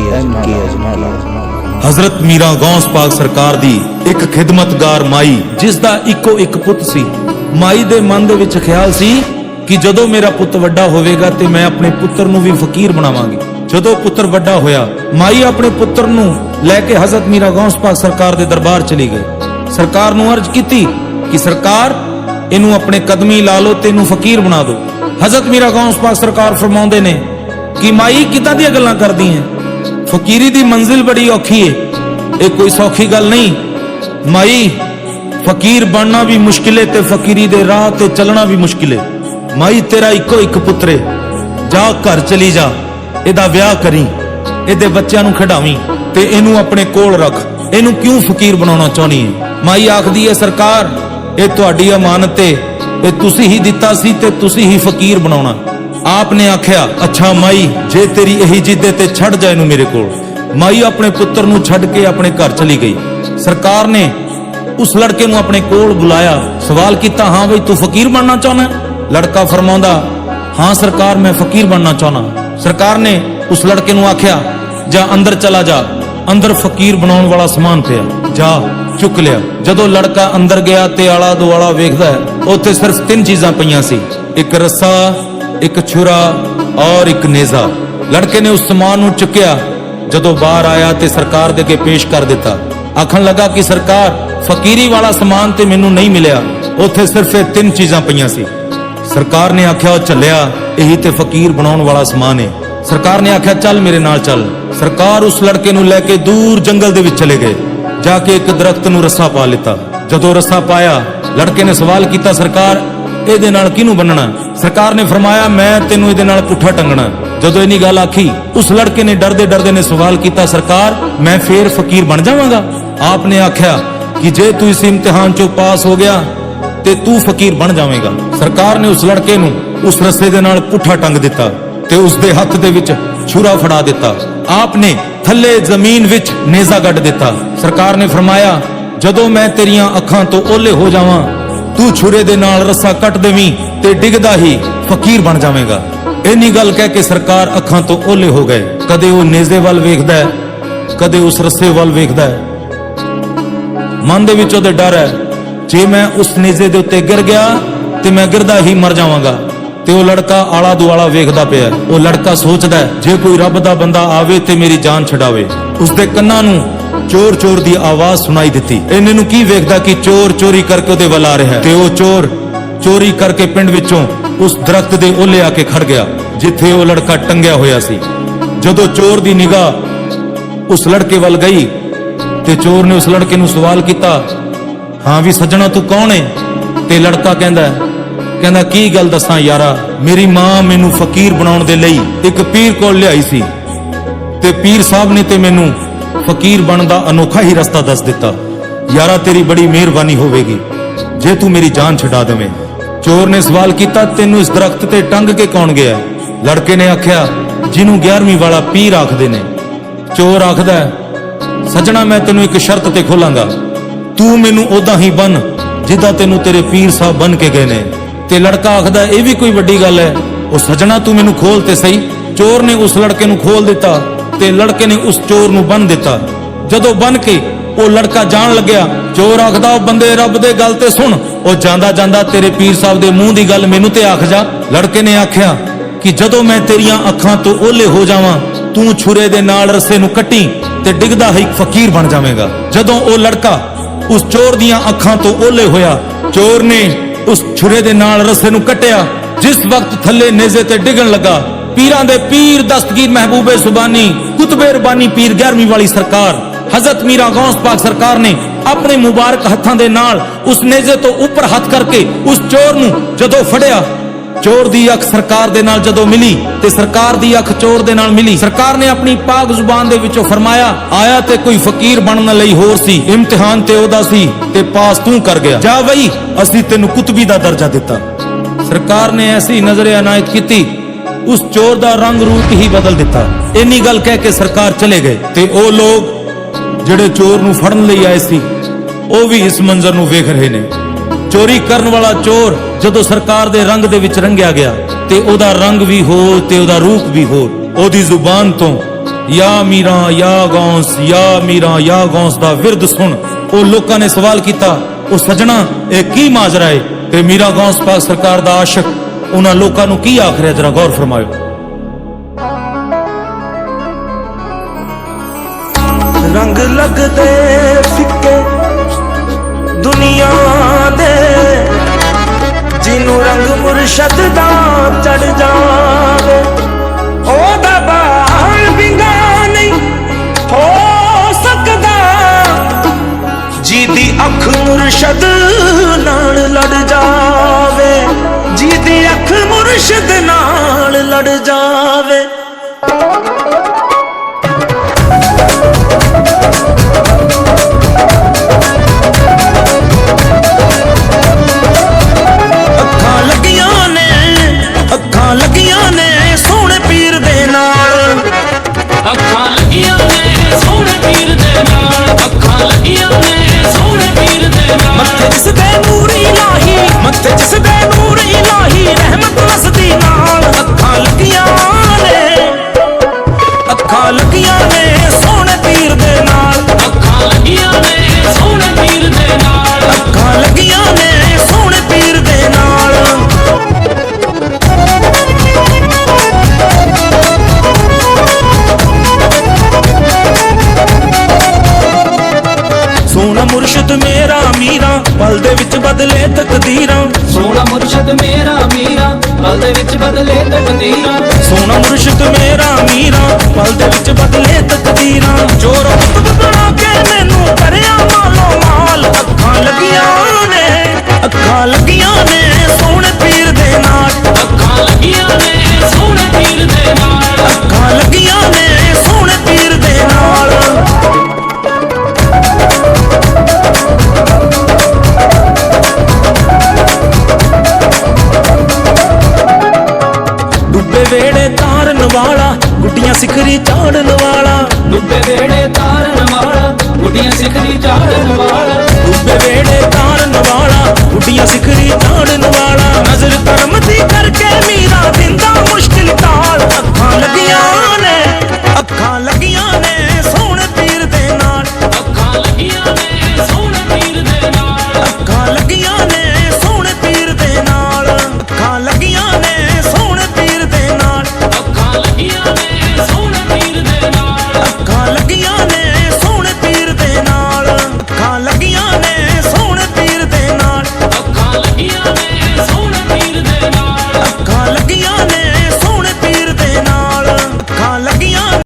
ਕੇ ਅਜਨਾਲਾ ਹਜ਼ਰਤ ਮੀਰਾ ਗੌਸ ਪਾਕ ਸਰਕਾਰ ਦੀ ਇੱਕ ਖਿਦਮਤਗਾਰ ਮਾਈ ਜਿਸ ਦਾ ਇੱਕੋ ਇੱਕ ਪੁੱਤ ਸੀ। ਮਾਈ ਦੇ ਮਨ ਦੇ ਵਿੱਚ ਖਿਆਲ ਸੀ ਕਿ ਜਦੋਂ ਮੇਰਾ ਪੁੱਤ ਵੱਡਾ ਹੋਵੇਗਾ ਤੇ ਮੈਂ ਆਪਣੇ ਪੁੱਤਰ ਨੂੰ ਵੀ ਫਕੀਰ ਬਣਾਵਾਂਗੀ। ਜਦੋਂ ਪੁੱਤਰ ਵੱਡਾ ਹੋਇਆ ਮਾਈ ਆਪਣੇ ਪੁੱਤਰ ਨੂੰ ਲੈ ਕੇ ਹਜ਼ਰਤ ਮੀਰਾ ਗੌਸ ਪਾਕ ਸਰਕਾਰ ਦੇ ਦਰਬਾਰ ਚਲੀ ਗਈ। ਸਰਕਾਰ ਨੂੰ ਅਰਜ਼ ਕੀਤੀ ਕਿ ਸਰਕਾਰ ਇਹਨੂੰ ਆਪਣੇ ਕਦਮੀ ਲਾ ਲਓ ਤੇ ਇਹਨੂੰ ਫਕੀਰ ਬਣਾ ਦਿਓ। ਹਜ਼ਰਤ ਮੀਰਾ ਗੌਸ ਪਾਕ ਸਰਕਾਰ ਫਰਮਾਉਂਦੇ ਨੇ ਕਿ ਮਾਈ ਕਿੱਦਾਂ ਦੀਆਂ ਗੱਲਾਂ ਕਰਦੀ ਹੈ? ਫਕੀਰੀ ਦੀ ਮੰਜ਼ਿਲ ਬੜੀ ਔਖੀ ਏ। ਇਹ ਕੋਈ ਸੌਖੀ ਗੱਲ ਨਹੀਂ। ਮਾਈ, ਫਕੀਰ ਬਣਨਾ ਵੀ ਮੁਸ਼ਕਿਲ ਏ ਤੇ ਫਕੀਰੀ ਦੇ ਰਾਹ ਤੇ ਚੱਲਣਾ ਵੀ ਮੁਸ਼ਕਿਲ ਏ। ਮਾਈ, ਤੇਰਾ ਇੱਕੋ ਇੱਕ ਪੁੱਤਰ ਏ। ਜਾ ਘਰ ਚਲੀ ਜਾ, ਇਹਦਾ ਵਿਆਹ ਕਰੀ, ਇਹਦੇ ਬੱਚਿਆਂ ਨੂੰ ਖਿਡਾਵੀਂ ਤੇ ਇਹਨੂੰ ਆਪਣੇ ਕੋਲ ਰੱਖ। ਇਹਨੂੰ ਕਿਉਂ ਫਕੀਰ ਬਣਾਉਣਾ ਚਾਹਣੀ ਹੈ ਮਾਈ ਆਖਦੀ ਹੈ ਸਰਕਾਰ, ਇਹ ਤੁਹਾਡੀ ਅਮਾਨਤ ਏ। ਇਹ ਤੁਸੀਂ ਹੀ ਦਿੱਤਾ ਸੀ ਤੇ ਤੁਸੀਂ ਹੀ ਫਕੀਰ ਬਣਾਉਣਾ। ਆਪ ਨੇ ਆਖਿਆ, ਅੱਛਾ ਮਾਈ, ਜੇ ਤੇਰੀ ਇਹੀ ਜਿੱਦ ਤੇ ਛੱਡ ਜਾ ਇਹਨੂੰ ਮੇਰੇ ਕੋਲ। ਮਾਈ ਆਪਣੇ ਪੁੱਤਰ ਨੂੰ ਛੱਡ ਕੇ ਆਪਣੇ ਘਰ ਚਲੀ ਗਈ। ਸਰਕਾਰ ਨੇ ਉਸ ਲੜਕੇ ਨੂੰ ਆਪਣੇ ਕੋਲ ਬੁਲਾਇਆ। ਸਵਾਲ ਕੀਤਾ, ਹਾਂ ਬਈ, ਤੂੰ ਫਕੀਰ ਬਣਨਾ ਚਾਹੁੰਦਾ ਲੜਕਾ ਫਰਮਾਉਂਦਾ, ਹਾਂ ਸਰਕਾਰ, ਮੈਂ ਫਕੀਰ ਬਣਨਾ ਚਾਹੁੰਦਾ ਸਰਕਾਰ ਨੇ ਉਸ ਲੜਕੇ ਨੂੰ ਆਖਿਆ, ਜਾ ਅੰਦਰ ਚਲਾ ਜਾ। ਅੰਦਰ ਫਕੀਰ ਬਣਾਉਣ ਵਾਲਾ ਸਮਾਨ ਪਿਆ। ਜਾ, ਚੁੱਕ ਲਿਆ। ਜਦੋਂ ਲੜਕਾ ਅੰਦਰ ਗਿਆ ਤੇ ਆਲਾ ਦੁਆਲਾ ਵੇਖਦਾ ਉੱਥੇ ਸਿਰਫ ਤਿੰਨ ਚੀਜ਼ਾਂ ਪਈਆਂ ਸੀ। ਇੱਕ ਰੱਸਾ ਇੱਕ ਛੁਰਾ ਔਰ ਇੱਕ ਨੇਜ਼ਾ। ਲੜਕੇ ਨੇ ਉਸ ਸਮਾਨ ਨੂੰ ਚੁੱਕਿਆ, ਜਦੋਂ ਬਾਹਰ ਆਇਆ ਤੇ ਸਰਕਾਰ ਦੇ ਅੱਗੇ ਪੇਸ਼ ਕਰ ਦਿੱਤਾ। ਆਖਣ ਲੱਗਾ ਕਿ ਸਰਕਾਰ, ਫਕੀਰੀ ਵਾਲਾ ਸਮਾਨ ਤੇ ਮੈਨੂੰ ਨਹੀਂ ਮਿਲਿਆ। ਉੱਥੇ ਸਿਰਫ ਇਹ ਤਿੰਨ ਚੀਜ਼ਾਂ ਪਈਆਂ ਸੀ। ਸਰਕਾਰ ਨੇ ਆਖਿਆ ਚੱਲਿਆ ਇਹੀ ਤੇ ਫਕੀਰ ਬਣਾਉਣ ਵਾਲਾ ਸਮਾਨ ਹੈ ਸਰਕਾਰ ਨੇ ਆਖਿਆ, ਚੱਲ ਮੇਰੇ ਨਾਲ ਚੱਲ। ਸਰਕਾਰ ਉਸ ਲੜਕੇ ਨੂੰ ਲੈ ਕੇ ਦੂਰ ਜੰਗਲ ਦੇ ਵਿੱਚ ਚਲੇ ਗਏ। ਜਾ ਕੇ ਇੱਕ ਦਰਖਤ ਨੂੰ ਰੱਸਾ ਪਾ ਲਿੱਤਾ। ਜਦੋਂ ਰੱਸਾ ਪਾਇਆ, ਲੜਕੇ ਨੇ ਸਵਾਲ ਕੀਤਾ, ਸਰਕਾਰ ਇਹਦੇ ਨਾਲ ਕਿਹਨੂੰ ਬੰਨਣਾ? ਸਰਕਾਰ ਨੇ ਫਰਮਾਇਆ, ਮੈਂ ਤੈਨੂੰ ਇਹਦੇ ਨਾਲ ਪੁੱਠਾ ਟੰਗਣਾ। ਜਦੋਂ ਇਹਨੀ ਗੱਲ ਆਖੀ, ਉਸ ਲੜਕੇ ਨੇ ਡਰਦੇ ਡਰਦੇ ਨੇ ਸਵਾਲ ਕੀਤਾ, ਸਰਕਾਰ, ਮੈਂ ਫੇਰ ਫਕੀਰ ਬਣ ਜਾਵਾਂਗਾ? ਆਪ ਨੇ ਆਖਿਆ ਕਿ ਜੇ ਤੂੰ ਇਸ ਇਮਤਿਹਾਨ ਚੋਂ ਪਾਸ ਹੋ ਗਿਆ, ਤੇ ਤੂੰ ਫਕੀਰ ਬਣ ਜਾਵੇਂਗਾ। ਸਰਕਾਰ ਨੇ ਉਸ ਲੜਕੇ ਨੂੰ ਉਸ ਰਸਤੇ ਦੇ ਨਾਲ ਪੁੱਠਾ ਟੰਗ ਦਿੱਤਾ ਤੇ ਉਸ ਦੇ ਹੱਥ ਦੇ ਵਿੱਚ ਛੁਰਾ ਫੜਾ ਦਿੱਤਾ। ਆਪ ਨੇ ਥੱਲੇ ਜ਼ਮੀਨ ਵਿੱਚ ਨੇਜ਼ਾ ਗੱਡ ਦਿੱਤਾ। ਸਰਕਾਰ ਨੇ ਫਰਮਾਇਆ, ਜਦੋਂ ਮੈਂ ਤੇਰੀਆਂ ਅੱਖਾਂ ਤੋਂ ਓਲੇ ਹੋ ਜਾਵਾਂ ਤੂੰ ਛੁਰੇ ਦੇ ਨਾਲ ਰੱਸਾ ਕੱਟ ਦੇਵੀਂ ਤੇ ਡਿੱਗਦਾ ਹੀ ਫਕੀਰ ਬਣ ਜਾਵੇਂਗਾ। ਇੰਨੀ ਗੱਲ ਕਹਿ ਕੇ ਸਰਕਾਰ ਅੱਖਾਂ ਤੋਂ ਓਲੇ ਹੋ ਗਏ। ਕਦੇ ਉਹ ਨੇਜ਼ੇ ਵੱਲ ਵੇਖਦਾ ਹੈ, ਕਦੇ ਉਸ ਰੱਸੇ ਵੱਲ ਵੇਖਦਾ ਹੈ। ਮਨ ਦੇ ਵਿੱਚ ਉਹਦੇ ਡਰ ਹੈ, ਜੇ ਮੈਂ ਉਸ ਨੇਜ਼ੇ ਦੇ ਉੱਤੇ ਗਿਰ ਗਿਆ ਤੇ ਮੈਂ ਗਿਰਦਾ ਹੀ ਮਰ ਜਾਵਾਂਗਾ। ਤੇ ਉਹ ਲੜਕਾ ਆਲਾ ਦੁਆਲਾ ਵੇਖਦਾ ਪਿਆ ਉਹ ਲੜਕਾ ਸੋਚਦਾ ਜੇ ਕੋਈ ਰੱਬ ਦਾ ਬੰਦਾ ਆਵੇ ਤੇ ਮੇਰੀ ਜਾਨ ਛਡਾਵੇ। ਉਸ ਦੇ ਕੰਨਾਂ ਨੂੰ ਚੋਰ ਚੋਰ ਦੀ ਆਵਾਜ਼ ਸੁਣਾਈ ਦਿੱਤੀ। ਇਹਨੇ ਨੂੰ ਕੀ ਵੇਖਦਾ ਕਿ ਚੋਰ ਚੋਰੀ ਕਰਕੇ ਉਹਦੇ ਵੱਲ ਆ ਰਿਹਾ ਹੈ? ਤੇ ਉਹ ਚੋਰ ਚੋਰੀ ਕਰਕੇ ਪਿੰਡ ਵਿੱਚੋਂ ਉਸ ਦਰਖਤ ਦੇ ਓਲੇ ਆ ਕੇ ਖੜ ਗਿਆ, ਜਿੱਥੇ ਉਹ ਲੜਕਾ ਟੰਗਿਆ ਹੋਇਆ ਸੀ। ਜਦੋਂ ਚੋਰ ਦੀ ਨਿਗਾਹ ਉਸ ਲੜਕੇ ਵੱਲ ਗਈ ਤੇ ਚੋਰ ਨੇ ਉਸ ਲੜਕੇ ਨੂੰ ਸਵਾਲ ਕੀਤਾ, ਹਾਂ ਵੀ ਸੱਜਣਾ ਤੂੰ ਕੌਣ ਹੈ ਤੇ ਲੜਕਾ ਕਹਿੰਦਾ ਕਹਿੰਦਾ, ਕੀ ਗੱਲ ਦੱਸਾਂ ਯਾਰਾ, ਮੇਰੀ ਮਾਂ ਮੈਨੂੰ ਫਕੀਰ ਬਣਾਉਣ ਦੇ ਲਈ ਇੱਕ ਪੀਰ ਕੋਲ ਲਿਆਈ ਸੀ ਤੇ ਪੀਰ ਸਾਹਿਬ ਨੇ ਤੇ ਮੈਨੂੰ ਫਕੀਰ ਬਣਨ ਦਾ ਅਨੋਖਾ ਹੀ ਰਸਤਾ ਦੱਸ ਦਿੱਤਾ। ਯਾਰਾ, ਤੇਰੀ ਬੜੀ ਮਿਹਰਬਾਨੀ ਹੋਵੇਗੀ। ਜੇ ਤੂੰ ਮੇਰੀ ਜਾਨ ਛਡਾ ਦੇਵੇਂ। ਚੋਰ ਨੇ ਸਵਾਲ ਕੀਤਾ, ਤੈਨੂੰ ਇਸ ਦਰਖਤ ਤੇ ਟੰਗ ਕੇ ਕੌਣ ਗਿਆ? ਲੜਕੇ ਨੇ ਆਖਿਆ, ਜਿਹਨੂੰ 11ਵੀਂ ਵਾਲਾ ਪੀਰ ਆਖਦੇ ਨੇ। ਚੋਰ ਆਖਦਾ, ਸੱਜਣਾ, ਮੈਂ ਤੈਨੂੰ ਇੱਕ ਸ਼ਰਤ ਤੇ ਖੋਲਾਂਗਾ। ਤੂੰ ਮੈਨੂੰ ਉਦਾਂ ਹੀ ਬਨ, ਜਿੱਦਾਂ ਤੈਨੂੰ ਤੇਰੇ ਪੀਰ ਸਾਹਿਬ ਬਨ ਕੇ ਗਏ ਨੇ। ਤੇ ਲੜਕਾ ਆਖਦਾ, ਇਹ ਵੀ ਕੋਈ ਵੱਡੀ ਗੱਲ ਹੈ। ਉਹ ਸੱਜਣਾ, ਤੂੰ ਮੈਨੂੰ ਖੋਲ ਤੇ ਸਹੀ? ਚੋਰ ਨੇ ਉਸ ਲੜਕੇ ਨੂੰ ਖੋਲ ਦਿੱਤਾ। ਤੇ ਲੜਕੇ ਨੇ ਉਸ ਚੋਰ ਨੂੰ ਬੰਨ ਦਿੱਤਾ। ਜਦੋਂ ਬੰਨ ਕੇ ਉਹ ਲੜਕਾ ਜਾਣ ਲੱਗਿਆ, ਚੋਰ ਆਖਦਾ, ਉਹ ਬੰਦੇ ਰੱਬ ਦੇ ਗੱਲ ਤੇ ਸੁਣ। ਉਹ ਜਾਂਦਾ ਜਾਂਦਾ ਤੇਰੇ ਪੀਰ ਸਾਹਿਬ ਦੇ ਮੂੰਹ ਦੀ ਗੱਲ ਮੈਨੂੰ ਤੇ ਆਖ ਜਾ। ਲੜਕੇ ਨੇ ਆਖਿਆ ਕਿ ਜਦੋਂ ਮੈਂ ਤੇਰੀਆਂ ਅੱਖਾਂ ਤੋਂ ਓਲੇ ਹੋ ਜਾਵਾਂ, ਤੂੰ ਛੁਰੇ ਦੇ ਨਾਲ ਰੱਸੇ ਨੂੰ ਕੱਟੀ ਤੇ ਡਿੱਗਦਾ ਹੀ ਫਕੀਰ ਬਣ ਜਾਵੇਂਗਾ। ਜਦੋਂ ਉਹ ਲੜਕਾ ਉਸ ਚੋਰ ਦੀਆਂ ਅੱਖਾਂ ਤੋਂ ਓਲੇ ਹੋਇਆ, ਚੋਰ ਨੇ ਉਸ ਛੁਰੇ ਦੇ ਨਾਲ ਰੱਸੇ ਨੂੰ ਕੱਟਿਆ। ਜਿਸ ਵਕਤ ਥੱਲੇ ਨੇਜ਼ੇ ਤੇ ਡਿੱਗਣ ਲੱਗਾ, ਪੀਰਾਂ ਦੇ ਪੀਰ ਦਸਤਗੀਰ ਮਹਿਬੂਬੇ ਸੁਬਾਨੀ ਕੁਤਬੇ ਰਬਾਨੀ ਪੀਰ 11ਵੀਂ ਵਾਲੀ ਸਰਕਾਰ, ਹਜ਼ਰਤ ਮੀਰਾ ਗੌਸ ਪਾਕ ਸਰਕਾਰ ਨੇ ਆਪਣੇ ਮੁਬਾਰਕ ਹੱਥਾਂ ਦੇ ਨਾਲ ਉਸ ਨੇਜ਼ੇ ਤੋਂ ਉੱਪਰ ਹੱਥ ਕਰਕੇ ਉਸ ਚੋਰ ਨੂੰ ਜਦੋਂ ਫੜਿਆ, ਚੋਰ ਦੀ ਅੱਖ ਸਰਕਾਰ ਦੇ ਨਾਲ ਜਦੋਂ ਮਿਲੀ ਤੇ ਸਰਕਾਰ ਦੀ ਅੱਖ ਚੋਰ ਦੇ ਨਾਲ ਮਿਲੀ। ਸਰਕਾਰ ਨੇ ਆਪਣੀ ਪਾਕ ਜ਼ੁਬਾਨ ਦੇ ਵਿੱਚੋਂ ਫਰਮਾਇਆ, ਆਇਆ ਤੇ ਕੋਈ ਫਕੀਰ ਬਣਨ ਲਈ ਹੋਰ ਸੀ, ਇਮਤਿਹਾਨ ਤੇ ਉਹਦਾ ਸੀ ਤੇ ਪਾਸ ਤੂੰ ਕਰ ਗਿਆ। ਜਾ ਬਈ ਅਸੀਂ ਤੈਨੂੰ ਕੁਤਬੀ ਦਾ ਦਰਜਾ ਦਿੱਤਾ। ਸਰਕਾਰ ਨੇ ਐਸੀ ਨਜ਼ਰ ਅਨਾਇਤ ਕੀਤੀ ਉਸ ਚੋਰ ਦਾ ਰੰਗ ਰੂਪ ਹੀ ਬਦਲ ਦਿੱਤਾ ਇੰਨੀ ਗੱਲ ਕਹਿ ਕੇ ਸਰਕਾਰ ਚਲੇ ਗਏ ਤੇ ਉਹ ਲੋਕ ਜਿਹੜੇ ਚੋਰ ਨੂੰ ਫੜਨ ਲਈ ਆਏ ਸੀ ਉਹ ਵੀ ਇਸ ਮੰਜ਼ਰ ਨੂੰ ਵੇਖ ਰਹੇ ਨੇ ਚੋਰੀ ਕਰਨ ਵਾਲਾ ਚੋਰ ਜਦੋਂ ਸਰਕਾਰ ਦੇ ਰੰਗ ਦੇ ਵਿੱਚ ਰੰਗਿਆ ਗਿਆ ਤੇ ਉਹਦਾ ਰੰਗ ਵੀ ਹੋ ਤੇ ਉਹਦਾ ਰੂਪ ਵੀ ਹੋ ਉਹਦੀ ਜ਼ੁਬਾਨ ਤੋਂ ਯਾ ਮੀਰਾ ਯਾ ਗੌਂਸ ਯਾ ਮੀਰਾ ਯਾ ਗੌਂਸ ਦਾ ਵਿਰਦ ਸੁਣ ਉਹ ਲੋਕਾਂ ਨੇ ਸਵਾਲ ਕੀਤਾ ਉਹ ਸਜਣਾ ਇਹ ਕੀ ਮਾਜਰਾ ਹੈ ਤੇ ਮੀਰਾ ਗੌਂਸ ਪਾਕ ਸਰਕਾਰ ਦਾ ਆਸ਼ਕ ਉਹਨਾਂ ਲੋਕਾਂ ਨੂੰ ਕੀ ਆਖ ਰਿਹਾ ਜਰਾ ਗੌਰ ਫਰਮਾਇਓ। ਰੰਗ ਲੱਗਦੇ ਫਿੱਕੇ ਦੁਨੀਆ ਦੇ। ਜਿਹਨੂੰ ਰੰਗ ਮੁਰਸ਼ਦ ਦਾ ਚੜ ਜਾਵੇ। ਪਲ ਦੇ ਵਿੱਚ ਬਦਲੇ ਤਕਦੀਰਾਂ। ਸੋਹਣਾ ਮੁਰਸ਼ਦ ਮੇਰਾ ਮੀਰਾ ਪਲ ਦੇ ਵਿੱਚ ਬਦਲੇ ਤਕਦੀਰਾਂ। ਸੋਹਣਾ ਮੁਰਸ਼ਦ ਮੇਰਾ ਮੀਰਾ। ਨੁੱਬੇ ਵੇੜੇ ਤਾਰਨ ਵਾਲਾ ਗੁੱਡੀਆਂ ਸਿਖਰੀ ਚਾੜਨ ਵਾਲਾ। ਨੁੱਬੇ ਵੇੜੇ ਤਾਰਨ ਵਾਲਾ ਗੁੱਡੀਆਂ ਸਿਖਰੀ ਚਾੜਨ ਵਾਲਾ। ਨੁੱਬੇ ਵੇੜੇ ਤਾਰਨ ਵਾਲਾ ਗੁੱਡੀਆਂ ਸਿਖਰੀ ਚਾੜਨ ਵਾਲਾ। ਨਜ਼ਰ ਕਰਮ ਦੀ ਕਰਕੇ ਮੀਰਾ ਦਿੰਦਾ ਮੁਸ਼ਕਿਲ